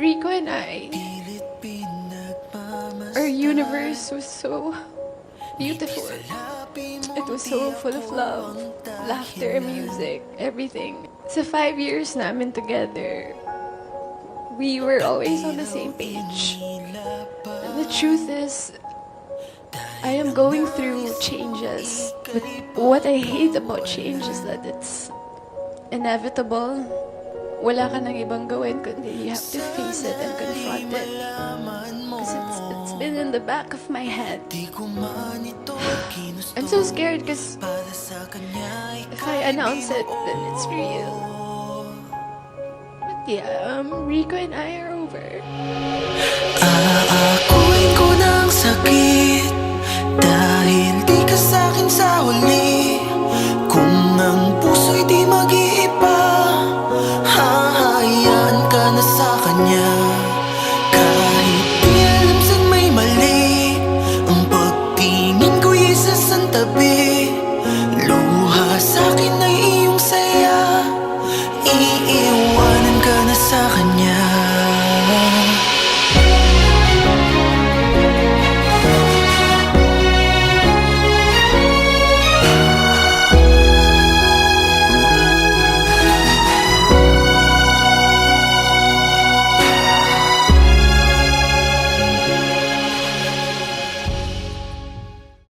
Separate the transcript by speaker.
Speaker 1: Rico and I, our universe was so beautiful. It was so full of love, laughter, music, everything. Sa five years namin together, we were always on the same page. And the truth is, I am going through changes. But what I hate about change is that it's inevitable. Wala ka nang ibang gawin kundi you have to face it and confront it. Because it's, it's been in the back of my head. I'm so scared because if I announce it, then it's real. But yeah, um, Rico and I are over.
Speaker 2: soñar.